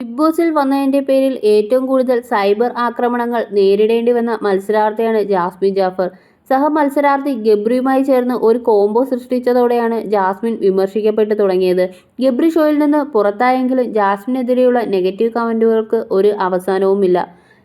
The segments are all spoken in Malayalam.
ബിഗ് ബോസിൽ വന്നതിന്റെ പേരിൽ ഏറ്റവും കൂടുതൽ സൈബർ ആക്രമണങ്ങൾ നേരിടേണ്ടി വന്ന മത്സരാർത്ഥിയാണ് ജാസ്മിൻ ജാഫർ. സഹ മത്സരാർത്ഥി ഗബ്രിയുമായി ചേർന്ന് ഒരു കോംബോ സൃഷ്ടിച്ചതോടെയാണ് ജാസ്മിൻ വിമർശിക്കപ്പെട്ടു തുടങ്ങിയത്. ഗബ്രി ഷോയിൽ നിന്ന് പുറത്തായെങ്കിലും ജാസ്മിനെതിരെയുള്ള നെഗറ്റീവ് കമന്റുകൾക്ക് ഒരു അവസാനവുമില്ല.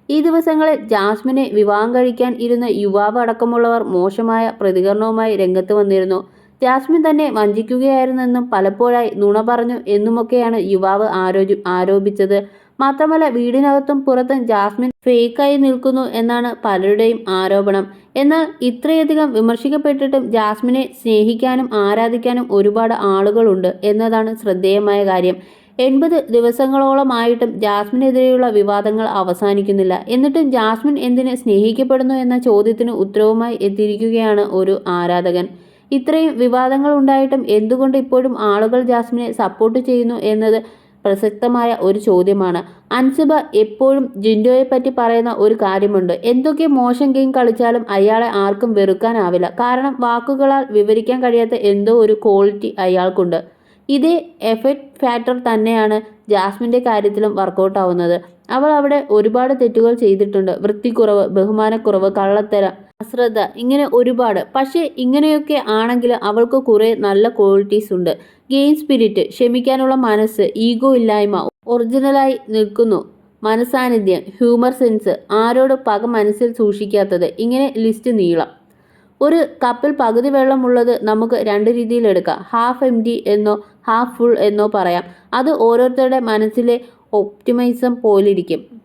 ഈ ദിവസങ്ങളിൽ ജാസ്മിനെ വിവാഹം കഴിക്കാൻ ഇരുന്ന യുവാവ് അടക്കമുള്ളവർ മോശമായ പ്രതികരണവുമായി രംഗത്ത് വന്നിരുന്നു. ജാസ്മിൻ തന്നെ വഞ്ചിക്കുകയായിരുന്നെന്നും പലപ്പോഴായി നുണ പറഞ്ഞു എന്നുമൊക്കെയാണ് യുവാവ് ആരോപി ആരോപിച്ചത്. മാത്രമല്ല വീടിനകത്തും പുറത്തും ജാസ്മിൻ ഫേക്കായി നിൽക്കുന്നു എന്നാണ് പലരുടെയും ആരോപണം. എന്നാൽ ഇത്രയധികം വിമർശിക്കപ്പെട്ടിട്ടും ജാസ്മിനെ സ്നേഹിക്കാനും ആരാധിക്കാനും ഒരുപാട് ആളുകളുണ്ട് എന്നതാണ് ശ്രദ്ധേയമായ കാര്യം. എൺപത് ദിവസങ്ങളോളമായിട്ടും ജാസ്മിനെതിരെയുള്ള വിവാദങ്ങൾ അവസാനിക്കുന്നില്ല. എന്നിട്ടും ജാസ്മിൻ എന്തിന് സ്നേഹിക്കപ്പെടുന്നു എന്ന ചോദ്യത്തിന് ഉത്തരവുമായി എത്തിയിരിക്കുകയാണ് ഒരു ആരാധകൻ. ഇത്രയും വിവാദങ്ങൾ ഉണ്ടായിട്ടും എന്തുകൊണ്ട് ഇപ്പോഴും ആളുകൾ ജാസ്മിനെ സപ്പോർട്ട് ചെയ്യുന്നു എന്നത് പ്രസക്തമായ ഒരു ചോദ്യമാണ്. അൻസിബ എപ്പോഴും ജിൻഡോയെ പറ്റി പറയുന്ന ഒരു കാര്യമുണ്ട്. എന്തൊക്കെ മോശം ഗെയിം കളിച്ചാലും അയാളെ ആർക്കും വെറുക്കാനാവില്ല. കാരണം വാക്കുകളാൽ വിവരിക്കാൻ കഴിയാത്ത എന്തോ ഒരു ക്വാളിറ്റി അയാൾക്കുണ്ട്. ഇതേ എഫക്റ്റ് ഫാക്ടർ തന്നെയാണ് ജാസ്മിന്റെ കാര്യത്തിലും വർക്കൗട്ട് ആവുന്നത്. അവൾ അവിടെ ഒരുപാട് തെറ്റുകൾ ചെയ്തിട്ടുണ്ട്. വൃത്തിക്കുറവ് ബഹുമാനക്കുറവ് കള്ളത്തരം അശ്രദ്ധ ഇങ്ങനെ ഒരുപാട്. പക്ഷേ ഇങ്ങനെയൊക്കെ ആണെങ്കിൽ അവൾക്ക് കുറേ നല്ല ക്വാളിറ്റീസ് ഉണ്ട്. ഗെയിം സ്പിരിറ്റ് ക്ഷമിക്കാനുള്ള മനസ്സ് ഈഗോ ഇല്ലായ്മ ഒറിജിനലായി നിൽക്കുന്നു. മനസാന്നിധ്യം ഹ്യൂമർ സെൻസ് ആരോട് പക മനസ്സിൽ സൂക്ഷിക്കാത്തത്. ഇങ്ങനെ ലിസ്റ്റ് നീളം. ഒരു കപ്പിൽ പകുതി വെള്ളമുള്ളത് നമുക്ക് രണ്ട് രീതിയിൽ എടുക്കാം. ഹാഫ് എം ഡി എന്നോ ഹാഫ് ഫുൾ എന്നോ പറയാം. അത് ഓരോരുത്തരുടെ മനസ്സിലെ ഒപ്റ്റിമൈസം പോലിരിക്കും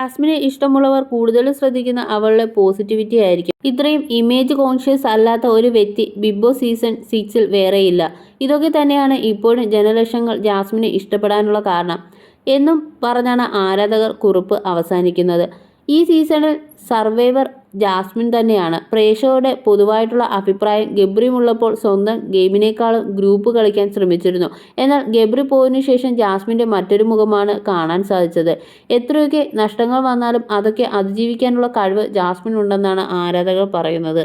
ജാസ്മിനെ ഇഷ്ടമുള്ളവർ കൂടുതൽ ശ്രദ്ധിക്കുന്ന അവളുടെ പോസിറ്റിവിറ്റി ആയിരിക്കും. ഇത്രയും ഇമേജ് കോൺഷ്യസ് അല്ലാത്ത ഒരു വ്യക്തി ബിഗ് ബോസ് സീസൺ സിക്സിൽ വേറെയില്ല. ഇതൊക്കെ തന്നെയാണ് ഇപ്പോഴും ജനലക്ഷങ്ങൾ ജാസ്മിനെ ഇഷ്ടപ്പെടാനുള്ള കാരണം. എന്നും പറഞ്ഞാണ് ആരാധകർ കുറിപ്പ് അവസാനിക്കുന്നത്. ഈ സീസണിൽ സർവൈവർ ജാസ്മിൻ തന്നെയാണ്. പ്രേക്ഷകരുടെ പൊതുവായിട്ടുള്ള അഭിപ്രായം ഗബ്രിയുമുള്ളപ്പോൾ സ്വന്തം ഗെയിമിനേക്കാളും ഗ്രൂപ്പ് കളിക്കാൻ ശ്രമിച്ചിരുന്നു. എന്നാൽ ഗബ്രി പോയതിനു ശേഷം ജാസ്മിന്റെ മറ്റൊരു മുഖമാണ് കാണാൻ സാധിച്ചത്. എത്രയൊക്കെ നഷ്ടങ്ങൾ വന്നാലും അതൊക്കെ അതിജീവിക്കാനുള്ള കഴിവ് ജാസ്മിൻ ഉണ്ടെന്നാണ് ആരാധകർ പറയുന്നത്.